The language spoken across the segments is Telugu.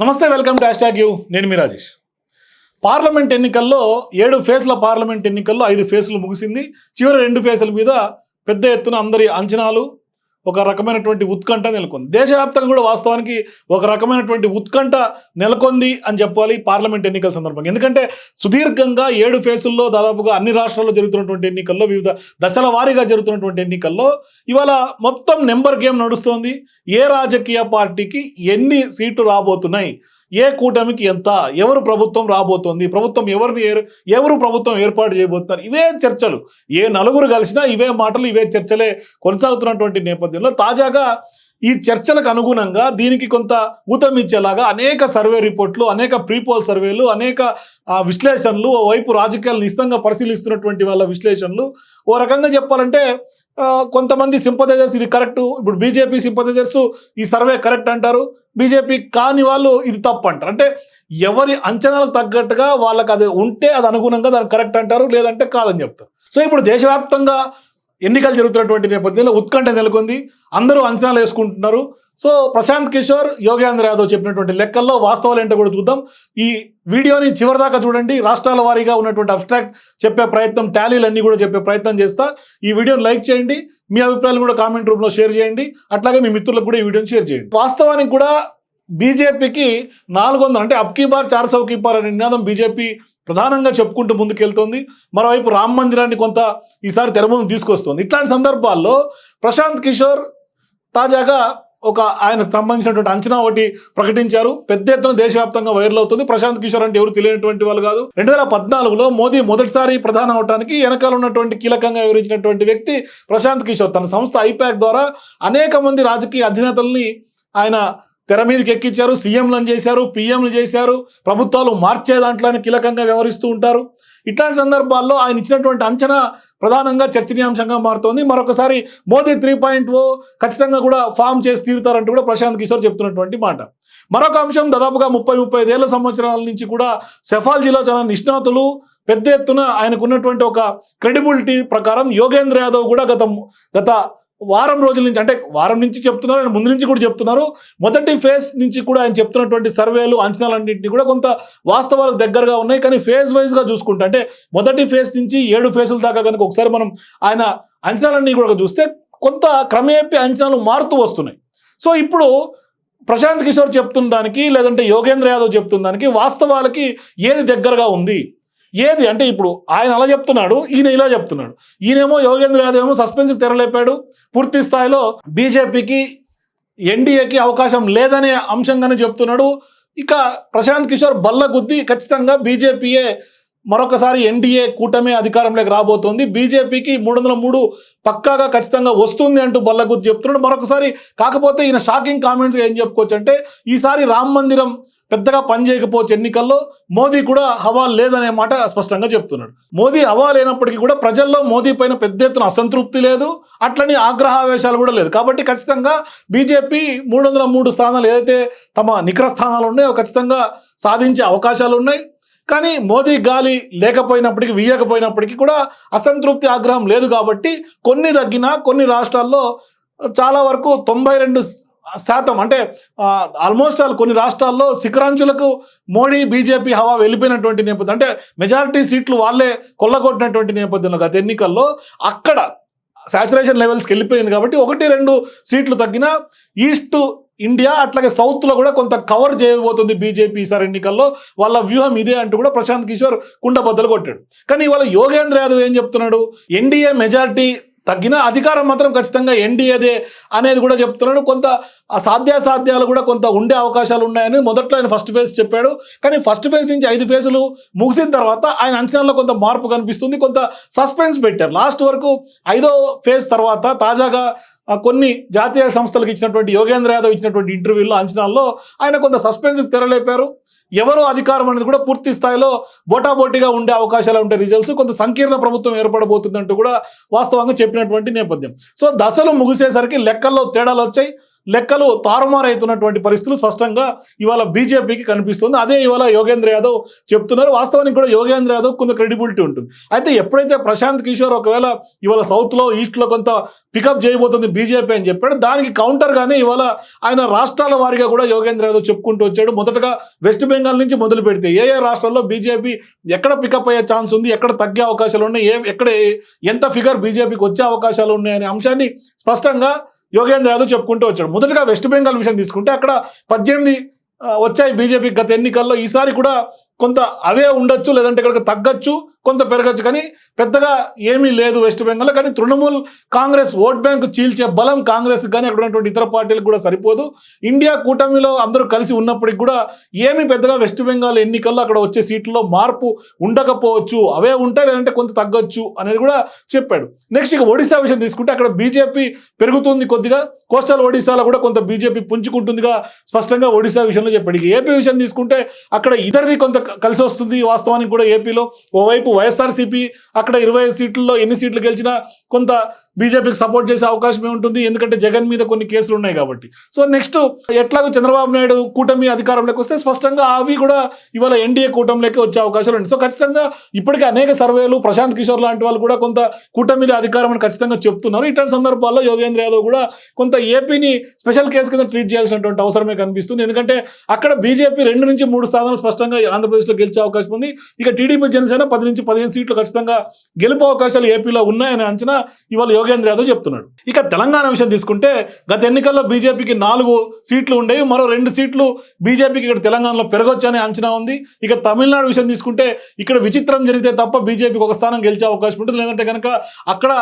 నమస్తే వెల్కమ్ టు హ్యాష్ యూ. నేను మీ రాజేష్. పార్లమెంట్ ఎన్నికల్లో ఏడు ఫేజ్ల పార్లమెంట్ ఎన్నికల్లో ఐదు ఫేజ్లు ముగిసింది. చివరి రెండు ఫేజ్ల మీద పెద్ద ఎత్తున అందరి అంచనాలు ఒక రకమైనటువంటి ఉత్కంఠ నెలకొంది. దేశవ్యాప్తంగా కూడా వాస్తవానికి ఒక రకమైనటువంటి ఉత్కంఠ నెలకొంది అని చెప్పాలి పార్లమెంట్ ఎన్నికల సందర్భంగా. ఎందుకంటే సుదీర్ఘంగా ఏడు ఫేసుల్లో దాదాపుగా అన్ని రాష్ట్రాల్లో జరుగుతున్నటువంటి ఎన్నికల్లో వివిధ దశల వారీగా జరుగుతున్నటువంటి ఎన్నికల్లో ఇవాళ మొత్తం నెంబర్ గేమ్ నడుస్తోంది. ఏ రాజకీయ పార్టీకి ఎన్ని సీట్లు రాబోతున్నాయి? ఏ కూటమికి ఎంత ఎవరు ప్రభుత్వం రాబోతోంది ప్రభుత్వం ఎవరిని ఏర్- ఎవరు ప్రభుత్వం ఏర్పాటు చేయబోతున్నారు ఇవే చర్చలు. ఏ నలుగురు కలిసినా ఇవే మాటలు ఇవే చర్చలే కొనసాగుతున్నటువంటి నేపథ్యంలో తాజాగా ఈ చర్చలకు అనుగుణంగా దీనికి కొంత ఊతమిచ్చేలాగా అనేక సర్వే రిపోర్ట్లు అనేక ప్రీపోల్ సర్వేలు అనేక విశ్లేషణలు ఓవైపు రాజకీయాలను నిస్తంగా పరిశీలిస్తున్నటువంటి వాళ్ళ విశ్లేషణలు. ఓ రకంగా చెప్పాలంటే కొంతమంది సింపథైజర్స్ ఇది కరెక్ట్. ఇప్పుడు బీజేపీ సింపథైజర్స్ ఈ సర్వే కరెక్ట్ అంటారు. బీజేపీ కాని వాళ్ళు ఇది తప్పు అంటారు అంటే ఎవరి అంచనాలకు తగ్గట్టుగా వాళ్ళకి అది ఉంటే అది అనుగుణంగా దాన్ని కరెక్ట్ అంటారు లేదంటే కాదని చెప్తారు. సో ఇప్పుడు దేశవ్యాప్తంగా ఎన్నికలు జరుగుతున్నటువంటి నేపథ్యంలో ఉత్కంఠ నెలకొంది. అందరూ అంచనాలు వేసుకుంటున్నారు. సో ప్రశాంత్ కిషోర్ యోగేంద్ర యాదవ్ చెప్పినటువంటి లెక్కల్లో వాస్తవాలు ఏంటో కూడా చూద్దాం. ఈ వీడియోని చివరిదాకా చూడండి. రాష్ట్రాల వారీగా ఉన్నటువంటి అబ్స్ట్రాక్ట్ చెప్పే ప్రయత్నం టాలీలన్నీ కూడా చెప్పే ప్రయత్నం చేస్తా. ఈ వీడియోని లైక్ చేయండి. మీ అభిప్రాయాలు కూడా కామెంట్ రూపంలో షేర్ చేయండి. అట్లాగే మీ మిత్రులకు కూడా ఈ వీడియోని షేర్ చేయండి. వాస్తవానికి కూడా బీజేపీకి నాలుగు వందలు అంటే అబ్కీ బార్ చార్ సౌ బార్ అనే నినాదం బీజేపీ ప్రధానంగా చెప్పుకుంటూ ముందుకెళ్తోంది. మరోవైపు రామ మందిరాన్ని కొంత ఈసారి తెరముందు తీసుకొస్తుంది. ఇట్లాంటి సందర్భాల్లో ప్రశాంత్ కిషోర్ తాజాగా ఒక ఆయనకు సంబంధించినటువంటి అంచనా ఒకటి ప్రకటించారు. పెద్ద ఎత్తున దేశవ్యాప్తంగా వైరల్ అవుతుంది. ప్రశాంత్ కిషోర్ అంటే ఎవరు తెలియనటువంటి వాళ్ళు కాదు. రెండు వేల పద్నాలుగులో మోదీ మొదటిసారి ప్రధాని అవడానికి వెనకాల ఉన్నటువంటి కీలకంగా వివరించినటువంటి వ్యక్తి ప్రశాంత్ కిషోర్. తన సంస్థ ఐపాక్ ద్వారా అనేక మంది రాజకీయ అధినేతల్ని ఆయన తెర మీదకి ఎక్కించారు సీఎంలను చేశారు పీఎంలు చేశారు ప్రభుత్వాలు మార్చే దాంట్లో ఆయన కీలకంగా వ్యవహరిస్తూ ఉంటారు. ఇట్లాంటి సందర్భాల్లో ఆయన ఇచ్చినటువంటి అంచనా ప్రధానంగా చర్చనీయాంశంగా మారుతోంది. మరొకసారి మోదీ త్రీ పాయింట్ ఓ ఖచ్చితంగా కూడా ఫామ్ చేసి తీరుతారంటూ కూడా ప్రశాంత్ కిషోర్ చెప్తున్నటువంటి మాట. మరొక అంశం దాదాపుగా ముప్పై ముప్పై ఐదేళ్ళ సంవత్సరాల నుంచి కూడా సెఫాలజీలో చాలా నిష్ణాతులు. పెద్ద ఎత్తున ఆయనకున్నటువంటి ఒక క్రెడిబిలిటీ ప్రకారం యోగేంద్ర యాదవ్ కూడా గత గత వారం రోజుల నుంచి అంటే వారం నుంచి చెప్తున్నారు ఆయన ముందు నుంచి కూడా చెప్తున్నారు. మొదటి ఫేజ్ నుంచి కూడా ఆయన చెప్తున్నటువంటి సర్వేలు అంచనాలన్నింటినీ కూడా కొంత వాస్తవాలకు దగ్గరగా ఉన్నాయి. కానీ ఫేజ్ వైజ్గా చూసుకుంటే అంటే మొదటి ఫేజ్ నుంచి ఏడు ఫేజుల దాకా కనుక ఒకసారి మనం ఆయన అంచనాలన్నీ కూడా చూస్తే కొంత క్రమేపీ అంచనాలు మారుతూ వస్తున్నాయి. సో ఇప్పుడు ప్రశాంత్ కిషోర్ చెప్తున్న దానికి లేదంటే యోగేంద్ర యాదవ్ చెప్తున్న దానికి వాస్తవాలకి ఏది దగ్గరగా ఉంది? ఏది? అంటే ఇప్పుడు ఆయన అలా చెప్తున్నాడు ఈయన ఇలా చెప్తున్నాడు. ఈయనేమో యోగేంద్ర యాదవ్ ఏమో సస్పెన్స్ తెరలేపాడు. పూర్తి స్థాయిలో బీజేపీకి ఎన్డీఏకి అవకాశం లేదనే అంశంగానే చెప్తున్నాడు. ఇక ప్రశాంత్ కిషోర్ బల్ల గుద్ది ఖచ్చితంగా బీజేపీయే మరొకసారి ఎన్డీఏ కూటమి అధికారంలోకి రాబోతోంది. బీజేపీకి మూడు వందల మూడు పక్కాగా ఖచ్చితంగా వస్తుంది అంటూ బల్లగుద్ది చెప్తున్నాడు. మరొకసారి కాకపోతే ఈయన షాకింగ్ కామెంట్స్ ఏం చెప్పుకోవచ్చు అంటే ఈసారి రామ మందిరం పెద్దగా పనిచేయకపోవచ్చు ఎన్నికల్లో మోదీ కూడా హవా లేదనే మాట స్పష్టంగా చెప్తున్నాడు. మోదీ హవా లేనప్పటికీ కూడా ప్రజల్లో మోదీ పైన పెద్ద ఎత్తున అసంతృప్తి లేదు. అట్లని ఆగ్రహావేశాలు కూడా లేదు. కాబట్టి ఖచ్చితంగా బీజేపీ మూడు వందల మూడు స్థానాలు ఏదైతే తమ నికర స్థానాలు ఉన్నాయో ఖచ్చితంగా సాధించే అవకాశాలు ఉన్నాయి. కానీ మోదీ గాలి లేకపోయినప్పటికీ వీయకపోయినప్పటికీ కూడా అసంతృప్తి ఆగ్రహం లేదు కాబట్టి కొన్ని తగ్గినా కొన్ని రాష్ట్రాల్లో చాలా వరకు తొంభై రెండు శాతం. అంటే ఆల్మోస్ట్ ఆల్ కొన్ని రాష్ట్రాల్లో శిఖరాంచులకు మోడీ బీజేపీ హవా వెళ్ళిపోయినటువంటి నేపథ్యం. అంటే మెజారిటీ సీట్లు వాళ్ళే కొల్లగొట్టినటువంటి నేపథ్యంలో గత ఎన్నికల్లో అక్కడ సాచురేషన్ లెవెల్స్కి వెళ్ళిపోయింది కాబట్టి ఒకటి రెండు సీట్లు తగ్గిన ఈస్ట్ ఇండియా అట్లాగే సౌత్లో కూడా కొంత కవర్ చేయబోతుంది బీజేపీ ఈసారి ఎన్నికల్లో. వాళ్ళ వ్యూహం ఇదే అంటూ కూడా ప్రశాంత్ కిషోర్ కుండబద్దలు కొట్టాడు. కానీ ఇవాళ యోగేంద్ర యాదవ్ ఏం చెప్తున్నాడు? ఎన్డీఏ మెజారిటీ తగ్గిన అధికారం మాత్రం ఖచ్చితంగా ఎన్డీఏదే అనేది కూడా చెప్తున్నాడు. కొంత సాధ్యాసాధ్యాలు కూడా కొంత ఉండే అవకాశాలు ఉన్నాయని మొదట్లో ఆయన ఫస్ట్ ఫేజ్ చెప్పాడు. కానీ ఫస్ట్ ఫేజ్ నుంచి ఐదు ఫేజులు ముగిసిన తర్వాత ఆయన అంచనాల్లో కొంత మార్పు కనిపిస్తుంది. కొంత సస్పెన్స్ పెట్టారు. లాస్ట్ వరకు ఐదో ఫేజ్ తర్వాత తాజాగా కొన్ని జాతీయ సంస్థలకు ఇచ్చినటువంటి యోగేంద్ర యాదవ్ ఇచ్చినటువంటి ఇంటర్వ్యూల్లో అంచనాల్లో ఆయన కొంత సస్పెన్స్కి తెరలేపారు. ఎవరు అధికారం అనేది కూడా పూర్తి స్థాయిలో బోటాబోటీగా ఉండే అవకాశాలు ఉండే రిజల్ట్స్ కొంత సంకీర్ణ ప్రభుత్వం ఏర్పడబోతుందంటూ కూడా వాస్తవంగా చెప్పినటువంటి నేపథ్యం. సో దశలు ముగిసేసరికి లెక్కల్లో తేడాలు వచ్చాయి. లెక్కలు తారుమారైతున్నటువంటి పరిస్థితులు స్పష్టంగా ఇవాళ బీజేపీకి కనిపిస్తుంది. అదే ఇవాళ యోగేంద్ర యాదవ్ చెప్తున్నారు. వాస్తవానికి కూడా యోగేంద్ర యాదవ్ కొంత క్రెడిబిలిటీ ఉంటుంది. అయితే ఎప్పుడైతే ప్రశాంత్ కిషోర్ ఒకవేళ ఇవాళ సౌత్లో ఈస్ట్లో కొంత పికప్ చేయబోతుంది బీజేపీ అని చెప్పాడు దానికి కౌంటర్గానే ఇవాళ ఆయన రాష్ట్రాల వారిగా కూడా యోగేంద్ర యాదవ్ చెప్పుకుంటూ వచ్చాడు. మొదటగా వెస్ట్ బెంగాల్ నుంచి మొదలు పెడితే ఏ ఏ రాష్ట్రాల్లో బీజేపీ ఎక్కడ పికప్ అయ్యే ఛాన్స్ ఉంది ఎక్కడ తగ్గే అవకాశాలు ఉన్నాయి ఏ ఎక్కడ ఎంత ఫిగర్ బీజేపీకి వచ్చే అవకాశాలు ఉన్నాయనే అంశాన్ని స్పష్టంగా యోగేంద్ర యాదవ్ చెప్పుకుంటూ వచ్చాడు. మొదటగా వెస్ట్ బెంగాల్ విషయం తీసుకుంటే అక్కడ పద్దెనిమిది వచ్చాయి బీజేపీ గత ఎన్నికల్లో. ఈసారి కూడా కొంత అవే ఉండొచ్చు లేదంటే ఇక్కడికి తగ్గచ్చు కొంత పెరగచ్చు. కానీ పెద్దగా ఏమీ లేదు వెస్ట్ బెంగాల్లో కానీ తృణమూల్ కాంగ్రెస్ ఓట్ బ్యాంక్ చీల్చే బలం కాంగ్రెస్ కానీ అక్కడ ఉన్నటువంటి ఇతర పార్టీలకు కూడా సరిపోదు. ఇండియా కూటమిలో అందరూ కలిసి ఉన్నప్పటికి కూడా ఏమి పెద్దగా వెస్ట్ బెంగాల్ ఎన్నికల్లో అక్కడ వచ్చే సీట్లలో మార్పు ఉండకపోవచ్చు. అవే ఉంటాయి లేదంటే కొంత తగ్గొచ్చు అనేది కూడా చెప్పాడు. నెక్స్ట్ ఇక ఒడిశా విషయం తీసుకుంటే అక్కడ బీజేపీ పెరుగుతుంది కొద్దిగా. కోస్టల్ ఒడిశాలో కూడా కొంత బీజేపీ పుంజుకుంటుందిగా స్పష్టంగా ఒడిశా విషయంలో చెప్పాడు. ఇక ఏపీ విషయం తీసుకుంటే అక్కడ ఇతరిది కొంత కలిసి వస్తుంది వాస్తవానికి కూడా ఏపీలో ఓవైపు వైఎస్ఆర్సీపీ అక్కడ ఇరవై సీట్లలో ఎన్ని సీట్లు గెలిచినా కొంత బీజేపీకి సపోర్ట్ చేసే అవకాశమే ఉంటుంది ఎందుకంటే జగన్ మీద కొన్ని కేసులు ఉన్నాయి కాబట్టి. సో నెక్స్ట్ ఎట్లాగో చంద్రబాబు నాయుడు కూటమి అధికారంలోకి వస్తే స్పష్టంగా అవి కూడా ఇవాళ ఎన్డీఏ కూటమిలోకి వచ్చే అవకాశాలు ఉన్నాయి. సో ఖచ్చితంగా ఇప్పటికే అనేక సర్వేలు ప్రశాంత్ కిషోర్ లాంటి వాళ్ళు కూడా కొంత కూటమి మీద అధికారం అని ఖచ్చితంగా చెప్తున్నారు. ఇట్లాంటి సందర్భాల్లో యోగేంద్ర యాదవ్ కూడా కొంత ఏపీని స్పెషల్ కేసు కింద ట్రీట్ చేయాల్సినటువంటి అవసరమే కనిపిస్తుంది. ఎందుకంటే అక్కడ బీజేపీ రెండు నుంచి మూడు స్థానాలు స్పష్టంగా ఆంధ్రప్రదేశ్లో గెలిచే అవకాశం ఉంది. ఇక టీడీపీ జనసేన పది నుంచి పదిహేను సీట్లు ఖచ్చితంగా గెలుపు అవకాశాలు ఏపీలో ఉన్నాయని అంచనా ఇవాళ యోగేంద్ర యాదవ్ చెప్తున్నాడు. ఇక తెలంగాణ విషయం తీసుకుంటే గత ఎన్నికల్లో బీజేపీకి నాలుగు సీట్లు ఉండేవి మరో రెండు సీట్లు బీజేపీకి ఇక్కడ తెలంగాణలో పెరగొచ్చనే అంచనా ఉంది. ఇక తమిళనాడు విషయం తీసుకుంటే ఇక్కడ విచిత్రం జరిగితే తప్ప బీజేపీకి ఒక స్థానం గెలిచే అవకాశం ఉంటుంది. లేదంటే కనుక అక్కడ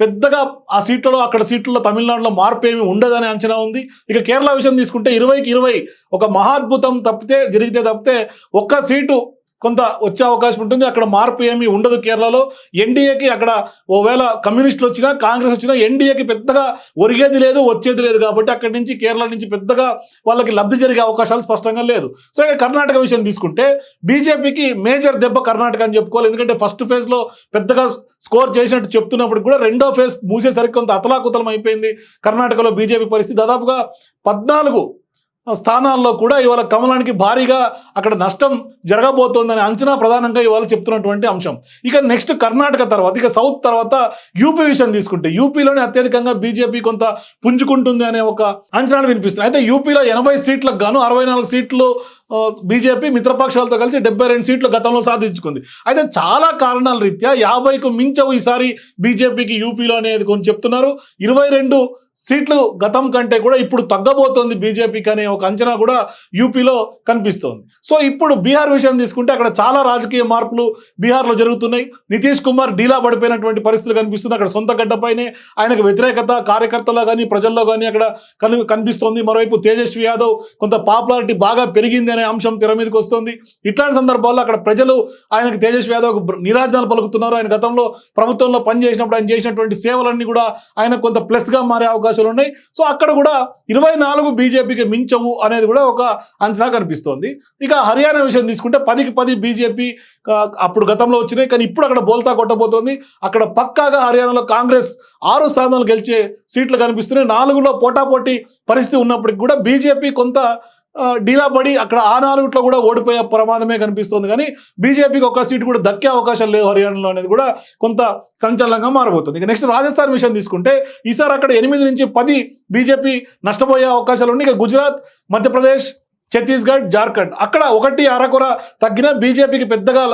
పెద్దగా ఆ సీట్లలో అక్కడ సీట్లలో తమిళనాడులో మార్పు ఏమి ఉండదనే అంచనా ఉంది. ఇక కేరళ విషయం తీసుకుంటే ఇరవైకి ఇరవై ఒక మహాద్భుతం తప్పితే జరిగితే తప్పితే ఒక్క సీటు కొంత వచ్చే అవకాశం ఉంటుంది. అక్కడ మార్పు ఏమీ ఉండదు కేరళలో. ఎన్డీఏకి అక్కడ ఓవేళ కమ్యూనిస్టులు వచ్చినా కాంగ్రెస్ వచ్చినా ఎన్డీఏకి పెద్దగా ఒరిగేది లేదు వచ్చేది లేదు కాబట్టి అక్కడి నుంచి కేరళ నుంచి పెద్దగా వాళ్ళకి లబ్ధి జరిగే అవకాశాలు స్పష్టంగా లేదు. సో ఇక కర్ణాటక విషయం తీసుకుంటే బీజేపీకి మేజర్ దెబ్బ కర్ణాటక అని చెప్పుకోవాలి. ఎందుకంటే ఫస్ట్ ఫేజ్లో పెద్దగా స్కోర్ చేసినట్టు చెప్తున్నప్పుడు కూడా రెండో ఫేజ్ మూసేసరికి కొంత అతలాకుతలం అయిపోయింది కర్ణాటకలో బీజేపీ పరిస్థితి. దాదాపుగా పద్నాలుగు స్థానాల్లో కూడా ఇవాళ కమలానికి భారీగా అక్కడ నష్టం జరగబోతోందనే అంచనా ప్రధానంగా ఇవాళ చెప్తున్నటువంటి అంశం. ఇక నెక్స్ట్ కర్ణాటక తర్వాత ఇక సౌత్ తర్వాత యూపీ విషయం తీసుకుంటే యూపీలోనే అత్యధికంగా బీజేపీ కొంత పుంజుకుంటుంది అనే ఒక అంచనాలు వినిపిస్తున్నాయి. అయితే యూపీలో ఎనభై సీట్లకు గాను అరవై నాలుగు సీట్లు బీజేపీ మిత్రపక్షాలతో కలిసి డెబ్బై రెండు సీట్లు గతంలో సాధించుకుంది. అయితే చాలా కారణాల రీత్యా యాభైకు మించవు ఈసారి బీజేపీకి యూపీలో అనేది కొన్ని చెప్తున్నారు. ఇరవై రెండు సీట్లు గతం కంటే కూడా ఇప్పుడు తగ్గబోతోంది బీజేపీకి అనే ఒక అంచనా కూడా యూపీలో కనిపిస్తోంది. సో ఇప్పుడు బీహార్ విషయం తీసుకుంటే అక్కడ చాలా రాజకీయ మార్పులు బీహార్లో జరుగుతున్నాయి. నితీష్ కుమార్ డీలా పడిపోయినటువంటి పరిస్థితులు కనిపిస్తుంది. అక్కడ సొంత గడ్డపైనే ఆయనకు వ్యతిరేకత కార్యకర్తల్లో కానీ ప్రజల్లో కానీ అక్కడ కని కనిపిస్తోంది. మరోవైపు తేజస్వి యాదవ్ కొంత పాపులారిటీ బాగా పెరిగింది అనే అంశం తెర మీదకి వస్తుంది. ఇట్లాంటి సందర్భాల్లో అక్కడ ప్రజలు ఆయనకు తేజస్వి యాదవ్ నిరాజనాలు పలుకుతున్నారు. ఆయన గతంలో ప్రభుత్వంలో పనిచేసినప్పుడు ఆయన చేసినటువంటి సేవలన్నీ కూడా ఆయన కొంత ప్లస్గా మారే అవకాశాలు ఉన్నాయి. సో అక్కడ కూడా ఇరవై నాలుగు బీజేపీకి మించవు అనేది కూడా ఒక అంచనా కనిపిస్తోంది. ఇక హర్యానా విషయం తీసుకుంటే పదికి పది బీజేపీ అప్పుడు గతంలో వచ్చినాయి. కానీ ఇప్పుడు అక్కడ బోల్తా కొట్టబోతోంది. అక్కడ పక్కాగా హర్యానాలో కాంగ్రెస్ ఆరు స్థానాలు గెలిచే సీట్లు కనిపిస్తున్నాయి. నాలుగులో పోటాపోటీ పరిస్థితి ఉన్నప్పటికీ కూడా బీజేపీ కొంత డీలా పడి అక్కడ ఆ నాలుగుట్లో కూడా ఓడిపోయే ప్రమాదమే కనిపిస్తుంది. కానీ బీజేపీకి ఒక సీటు కూడా దక్కే అవకాశం లేదు హర్యానాలో అనేది కూడా కొంత సంచలనంగా మారబోతుంది. ఇక నెక్స్ట్ రాజస్థాన్ విషయం తీసుకుంటే ఈసారి అక్కడ ఎనిమిది నుంచి పది బీజేపీ నష్టపోయే అవకాశాలు ఉన్నాయి. ఇక గుజరాత్ మధ్యప్రదేశ్ ఛత్తీస్గఢ్ జార్ఖండ్. అక్కడ ఒకటి అరకొర తగ్గిన బీజేపీకి పెద్దగా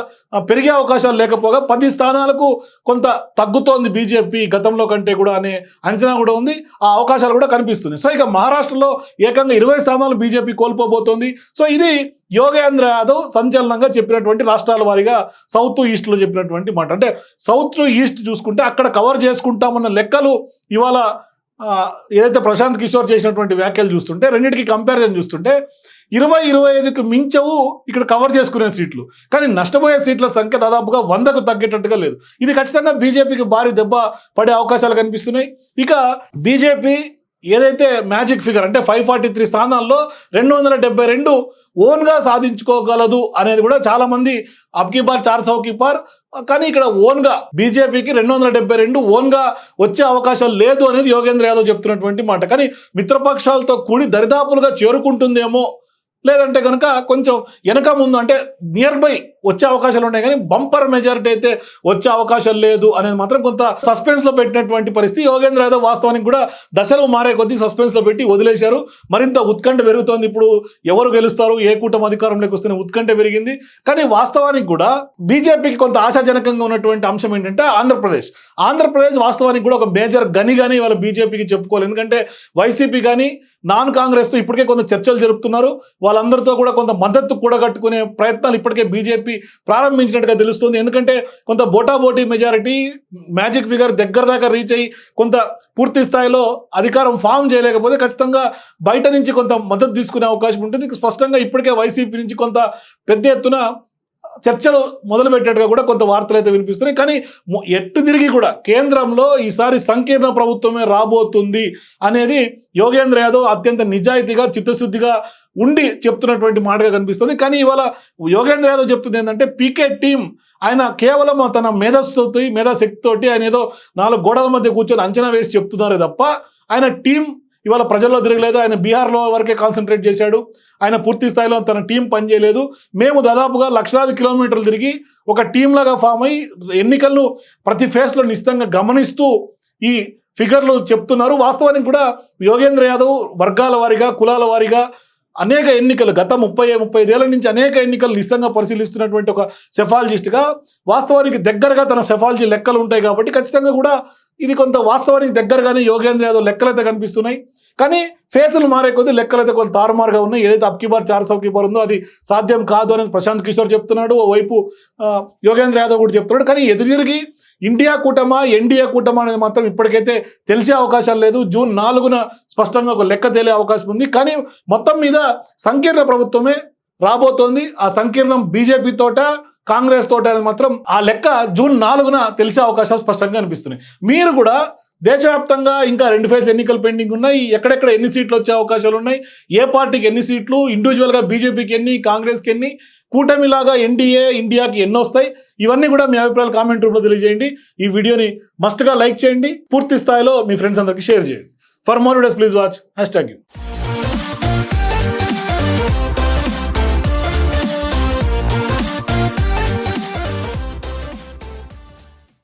పెరిగే అవకాశాలు లేకపోగా పది స్థానాలకు కొంత తగ్గుతోంది బీజేపీ గతంలో కంటే కూడా అనే అంచనా కూడా ఉంది. ఆ అవకాశాలు కూడా కనిపిస్తున్నాయి. సో ఇక మహారాష్ట్రలో ఏకంగా ఇరవై స్థానాలు బీజేపీ కోల్పోబోతోంది. సో ఇది యోగేంద్ర యాదవ్ సంచలనంగా చెప్పినటువంటి రాష్ట్రాల వారీగా సౌత్ ఈస్ట్లో చెప్పినటువంటి మాట. అంటే సౌత్ ఈస్ట్ చూసుకుంటే అక్కడ కవర్ చేసుకుంటామన్న లెక్కలు ఇవాళ ఏదైతే ప్రశాంత్ కిషోర్ చేసినటువంటి వ్యాఖ్యలు చూస్తుంటే రెండింటికి కంపారిజన్ చూస్తుంటే ఇరవై ఇరవై ఐదుకు మించవు ఇక్కడ కవర్ చేసుకునే సీట్లు. కానీ నష్టపోయే సీట్ల సంఖ్య దాదాపుగా వందకు తగ్గేటట్టుగా లేదు. ఇది ఖచ్చితంగా బీజేపీకి భారీ దెబ్బ పడే అవకాశాలు కనిపిస్తున్నాయి. ఇక బీజేపీ ఏదైతే మ్యాజిక్ ఫిగర్ అంటే ఫైవ్ ఫార్టీ త్రీ స్థానాల్లో రెండు వందల డెబ్బై రెండు ఓన్గా సాధించుకోగలదు అనేది కూడా చాలామంది అబ్కి బార్ చార్ సౌకి పార్ కానీ ఇక్కడ ఓన్గా బీజేపీకి రెండు వందల డెబ్బై రెండు ఓన్గా వచ్చే అవకాశం లేదు అనేది యోగేంద్ర యాదవ్ చెప్తున్నటువంటి మాట. కానీ మిత్రపక్షాలతో కూడి దరిదాపులుగా చేరుకుంటుందేమో లేదంటే కనుక కొంచెం వెనక ముందు అంటే నియర్ బై వచ్చే అవకాశాలు ఉన్నాయి కానీ బంపర్ మెజారిటీ అయితే వచ్చే అవకాశం లేదు అనేది మాత్రం కొంత సస్పెన్స్లో పెట్టినటువంటి పరిస్థితి. యోగేంద్ర యాదవ్ వాస్తవానికి కూడా దశలు మారే కొద్దీ సస్పెన్స్లో పెట్టి వదిలేశారు. మరింత ఉత్కంఠ పెరుగుతోంది. ఇప్పుడు ఎవరు గెలుస్తారు? ఏ కూటమి అధికారంలోకి వస్తున్న ఉత్కంఠ పెరిగింది. కానీ వాస్తవానికి కూడా బీజేపీకి కొంత ఆశాజనకంగా ఉన్నటువంటి అంశం ఏంటంటే ఆంధ్రప్రదేశ్. ఆంధ్రప్రదేశ్ వాస్తవానికి కూడా ఒక మేజర్ గని కానీ వాళ్ళ బీజేపీకి చెప్పుకోవాలి. ఎందుకంటే వైసీపీ కానీ నాన్ కాంగ్రెస్తో ఇప్పటికే కొంత చర్చలు జరుపుతున్నారు. వాళ్ళందరితో కూడా కొంత మద్దతు కూడగట్టుకునే ప్రయత్నాలు ఇప్పటికే బీజేపీ ప్రారంభించినట్టుగా తెలుస్తుంది. ఎందుకంటే కొంత బోటాబోటీ మెజారిటీ మ్యాజిక్ ఫిగర్ దగ్గర దాకా రీచ్ అయ్యి కొంత పూర్తి స్థాయిలో అధికారం ఫామ్ చేయలేకపోతే ఖచ్చితంగా బయట నుంచి కొంత మద్దతు తీసుకునే అవకాశం ఉంటుంది. స్పష్టంగా ఇప్పటికే వైసీపీ నుంచి కొంత పెద్ద ఎత్తున చర్చలు మొదలుపెట్టినట్టుగా కూడా కొంత వార్తలు అయితే వినిపిస్తున్నాయి. కానీ ఎట్టు తిరిగి కూడా కేంద్రంలో ఈసారి సంకీర్ణ ప్రభుత్వమే రాబోతుంది అనేది యోగేంద్ర యాదవ్ అత్యంత నిజాయితీగా చిత్తశుద్ధిగా ఉండి చెప్తున్నటువంటి మాటగా కనిపిస్తుంది. కానీ ఇవాళ యోగేంద్ర యాదవ్ చెప్తుంది ఏంటంటే పీకే టీం ఆయన కేవలం తన మేధస్సుతో మేధాశక్తితోటి ఆయన ఏదో నాలుగు గోడల మధ్య కూర్చొని అంచనా వేసి చెప్తున్నారే తప్ప ఆయన టీం ఇవాళ ప్రజల్లో తిరగలేదు. ఆయన బీహార్లో వరకే కాన్సన్ట్రేట్ చేశాడు. ఆయన పూర్తి స్థాయిలో తన టీం పనిచేయలేదు. మేము దాదాపుగా లక్షలాది కిలోమీటర్లు తిరిగి ఒక టీం లాగా ఫామ్ అయ్యి ఎన్నికలను ప్రతి ఫేస్లో నిశ్చితంగా గమనిస్తూ ఈ ఫిగర్లు చెప్తున్నారు. వాస్తవానికి కూడా యోగేంద్ర యాదవ్ వర్గాల వారిగా కులాల వారీగా అనేక ఎన్నికలు గత ముప్పై ముప్పై ఐదేళ్ళ నుంచి అనేక ఎన్నికలు నిశ్చితంగా పరిశీలిస్తున్నటువంటి ఒక సెఫాలజిస్ట్గా వాస్తవానికి దగ్గరగా తన సెఫాలజీ లెక్కలు ఉంటాయి కాబట్టి ఖచ్చితంగా కూడా ఇది కొంత వాస్తవానికి దగ్గరగానే యోగేంద్ర యాదవ్ లెక్కలైతే కనిపిస్తున్నాయి. కానీ ఫేసులు మారే కొద్దీ లెక్కలైతే కొంత తారుమారుగా ఉన్నాయి. ఏదైతే అప్కీబార్ చార్ సౌకి ఉందో అది సాధ్యం కాదు అనేది ప్రశాంత్ కిషోర్ చెప్తున్నాడు. ఓవైపు యోగేంద్ర యాదవ్ కూడా చెప్తున్నాడు. కానీ ఎదురుగిరిగి ఇండియా కూటమా ఎన్డీఏ కూటమా అనేది మాత్రం ఇప్పటికైతే తెలిసే అవకాశాలు లేదు. జూన్ నాలుగున స్పష్టంగా ఒక లెక్క తేలే అవకాశం ఉంది. కానీ మొత్తం మీద సంకీర్ణ ప్రభుత్వమే రాబోతోంది. ఆ సంకీర్ణం బీజేపీ తోట కాంగ్రెస్ తోట అనేది మాత్రం ఆ లెక్క జూన్ నాలుగున తెలిసే అవకాశాలు స్పష్టంగా అనిపిస్తున్నాయి. మీరు కూడా దేశవ్యాప్తంగా ఇంకా రెండు ఫేజ్ ఎన్నికలు పెండింగ్ ఉన్నాయి. ఎక్కడెక్కడ ఎన్ని సీట్లు వచ్చే అవకాశాలు ఉన్నాయి? ఏ పార్టీకి ఎన్ని సీట్లు? ఇండివిజువల్గా బీజేపీకి ఎన్ని? కాంగ్రెస్కి ఎన్ని? కూటమిలాగా ఎన్డీఏ ఇండియాకి ఎన్ని వస్తాయి? ఇవన్నీ కూడా మీ అభిప్రాయాలు కామెంట్ రూపంలో తెలియజేయండి. ఈ వీడియోని మస్ట్గా లైక్ చేయండి. పూర్తి స్థాయిలో మీ ఫ్రెండ్స్ అందరికీ షేర్ చేయండి. For more videos please watch hashtag you